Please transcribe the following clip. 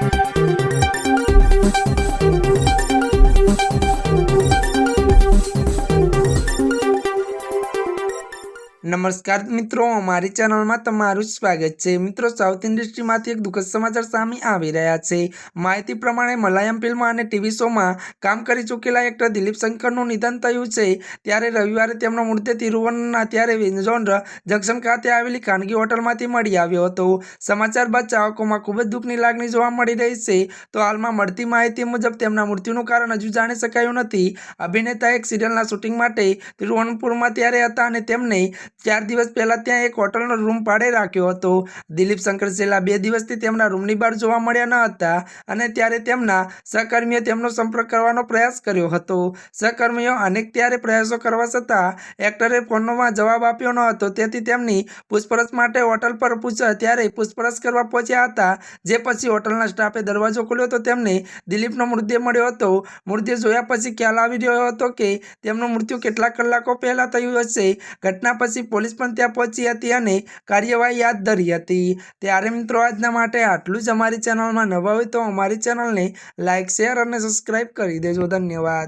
Thank you. નમસ્કાર મિત્રો, અમારી ચેનલમાં તમારું સ્વાગત છે. મિત્રો સાઉથ ઇન્ડસ્ટ્રીમાંથી એક દુઃખદ સમાચાર સામે આવી રહ્યા છે. માહિતી પ્રમાણે મલયાલમ ફિલ્મ અને ટીવી શોમાં કામ કરી ચૂકેલા એક્ટર દિલીપ શંકરનું નિધન થયું છે. ત્યારે રવિવારે તેમનો મૃતદેહ તિરુવનના ત્યારે વિન્ઝોન્ડ જંકશન ખાતે આવેલી ખાનગી હોટલમાંથી મળી આવ્યો હતો. સમાચાર બાદ ચાહકોમાં ખૂબ જ દુઃખની લાગણી જોવા મળી રહી છે. તો હાલમાં મળતી માહિતી મુજબ તેમના મૃત્યુનું કારણ હજુ જાણી શકાયું નથી. અભિનેતા એક સિરિયલના શૂટિંગ માટે તિરુવનંતપુરમાં ત્યારે હતા અને તેમને ચાર દિવસ પહેલાં ત્યાં એક હોટલનો રૂમ ભાડે રાખ્યો હતો. દિલીપ શંકર છેલ્લા બે દિવસથી તેમના રૂમની બહાર જોવા મળ્યા ન હતા અને ત્યારે તેમના સહકર્મીએ તેમનો સંપર્ક કરવાનો પ્રયાસ કર્યો હતો. સહકર્મીઓ અનેક ત્યારે પ્રયાસો કરવા છતાં એક્ટરે ફોનમાં જવાબ આપ્યો ન હતો. તેથી તેમની પૂછપરછ માટે હોટલ પર પૂછ્યા ત્યારે પૂછપરછ કરવા પહોંચ્યા હતા. જે પછી હોટલના સ્ટાફે દરવાજો ખોલ્યો તો તેમને દિલીપનો મૃતદેહ મળ્યો હતો. મૃતદેહ જોયા પછી ખ્યાલ આવી રહ્યો હતો કે તેમનું મૃત્યુ કેટલાક કલાકો પહેલાં થયું હશે. ઘટના પછી પોલીસ પણ ત્યાં પહોંચી હતી અને કાર્યવાહી હાથ ધરી હતી. ત્યારે મિત્રો, આજના માટે આટલું જ અમારી ચેનલમાં નવા હોય તો અમારી ચેનલને લાઇક શેર અને સબસ્ક્રાઈબ કરી દેજો. ધન્યવાદ.